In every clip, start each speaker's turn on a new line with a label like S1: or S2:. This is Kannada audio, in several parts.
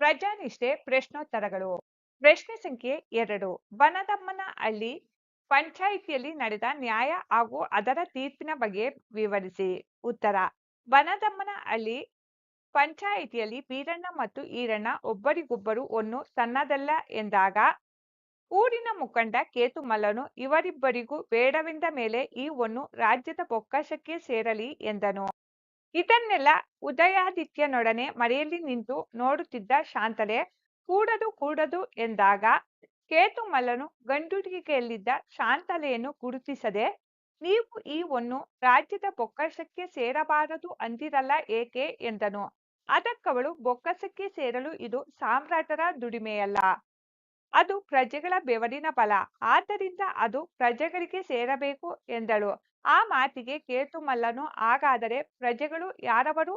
S1: ಪ್ರಜಾನಿಷ್ಠೆ ಪ್ರಶ್ನೋತ್ತರಗಳು. ಪ್ರಶ್ನೆ ಸಂಖ್ಯೆ ಎರಡು. ಬನದಮ್ಮನಹಳ್ಳಿ ಪಂಚಾಯಿತಿಯಲ್ಲಿ ನಡೆದ ನ್ಯಾಯ ಹಾಗೂ ಅದರ ತೀರ್ಪಿನ ಬಗ್ಗೆ ವಿವರಿಸಿ. ಉತ್ತರ. ಬನದಮ್ಮನಹಳ್ಳಿ ಪಂಚಾಯಿತಿಯಲ್ಲಿ ಬೀರಣ್ಣ ಮತ್ತು ಈರಣ್ಣ ಒಬ್ಬರಿಗೊಬ್ಬರು ಒಂದು ತನ್ನದಲ್ಲ ಎಂದಾಗ, ಊರಿನ ಮುಖಂಡ ಕೇತುಮಲ್ಲನು ಇವರಿಬ್ಬರಿಗೂ ಬೇಡವೆಂದ ಮೇಲೆ ಈ ಒಂದು ರಾಜ್ಯದ ಬೊಕ್ಕಸಕ್ಕೆ ಸೇರಲಿ ಎಂದನು. ಇದನ್ನೆಲ್ಲ ಉದಯಾದಿತ್ಯನೊಡನೆ ಮರೆಯಲ್ಲಿ ನಿಂತು ನೋಡುತ್ತಿದ್ದ ಶಾಂತಲೆ, ಕೂಡದು ಕೂಡದು ಎಂದಾಗ ಕೇತುಮಲ್ಲನು ಗಂಡುಡಿಗೆಯಲ್ಲಿದ್ದ ಶಾಂತಲೆಯನ್ನು ಗುರುತಿಸದೆ, ನೀವು ಈ ಒನ್ನು ರಾಜ್ಯದ ಬೊಕ್ಕಸಕ್ಕೆ ಸೇರಬಾರದು ಅಂದಿರಲ್ಲ ಏಕೆ? ಎಂದನು. ಅದಕ್ಕವಳು, ಬೊಕ್ಕಸಕ್ಕೆ ಸೇರಲು ಇದು ಸಾಮ್ರಾಟರ ದುಡಿಮೆಯಲ್ಲ. ಅದು ಪ್ರಜೆಗಳ ಬೆವರಿನ ಫಲ ಆದ್ದರಿಂದ ಅದು ಪ್ರಜೆಗಳಿಗೆ ಸೇರಬೇಕು ಎಂದಳು. ಆ ಮಾತಿಗೆ ಕೇತುಮಲ್ಲನು ಹಾಗಾದರೆ ಪ್ರಜೆಗಳು ಯಾರವರು?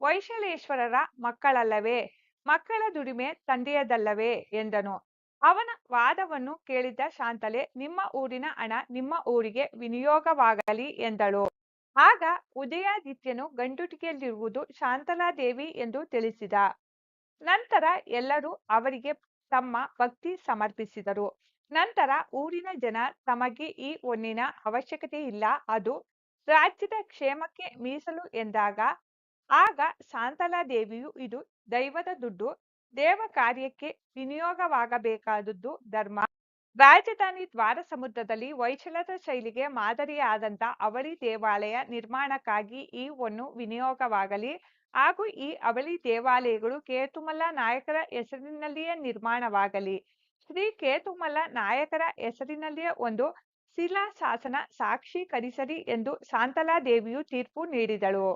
S1: ವೈಶಲೇಶ್ವರರ ಮಕ್ಕಳಲ್ಲವೇ? ಮಕ್ಕಳ ದುಡಿಮೆ ತಂದೆಯದಲ್ಲವೇ? ಎಂದನು. ಅವನ ವಾದವನ್ನು ಕೇಳಿದ್ದ ಶಾಂತಲೆ, ನಿಮ್ಮ ಊರಿನ ಹಣ ನಿಮ್ಮ ಊರಿಗೆ ವಿನಿಯೋಗವಾಗಲಿ ಎಂದಳು. ಆಗ ಉದಯಾದಿತ್ಯನು ಗಂಡುಟಿಗೆಯಲ್ಲಿರುವುದು ಶಾಂತಲಾದೇವಿ ಎಂದು ತಿಳಿಸಿದ. ನಂತರ ಎಲ್ಲರೂ ಅವರಿಗೆ ತಮ್ಮ ಭಕ್ತಿ ಸಮರ್ಪಿಸಿದರು. ನಂತರ ಊರಿನ ಜನ ತಮಗೆ ಈ ಒನ್ನಿನ ಅವಶ್ಯಕತೆ ಇಲ್ಲ, ಅದು ರಾಜ್ಯದ ಕ್ಷೇಮಕ್ಕೆ ಮೀಸಲು ಎಂದಾಗ, ಆಗ ಶಾಂತಲಾದೇವಿಯು ಇದು ದೈವದ ದುಡ್ಡು, ದೇವ ಕಾರ್ಯಕ್ಕೆ ವಿನಿಯೋಗವಾಗಬೇಕಾದದ್ದು ಧರ್ಮ. ರಾಜಧಾನಿ ದ್ವಾರ ಸಮುದ್ರದಲ್ಲಿ ಹೊಯ್ಸಳರ ಶೈಲಿಗೆ ಮಾದರಿಯಾದಂಥ ಅವಳಿ ದೇವಾಲಯ ನಿರ್ಮಾಣಕ್ಕಾಗಿ ಈ ಒಂದು ವಿನಿಯೋಗವಾಗಲಿ ಹಾಗೂ ಈ ಅವಳಿ ದೇವಾಲಯಗಳು ಕೇತುಮಲ್ಲ ನಾಯಕರ ಹೆಸರಿನಲ್ಲಿಯೇ ನಿರ್ಮಾಣವಾಗಲಿ. ಶ್ರೀ ಕೇತುಮಲ್ಲ ನಾಯಕರ ಹೆಸರಿನಲ್ಲಿಯೇ ಒಂದು ಶಿಲಾಶಾಸನ ಸಾಕ್ಷೀಕರಿಸಲಿ ಎಂದು ಶಾಂತಲಾದೇವಿಯು ತೀರ್ಪು ನೀಡಿದಳು.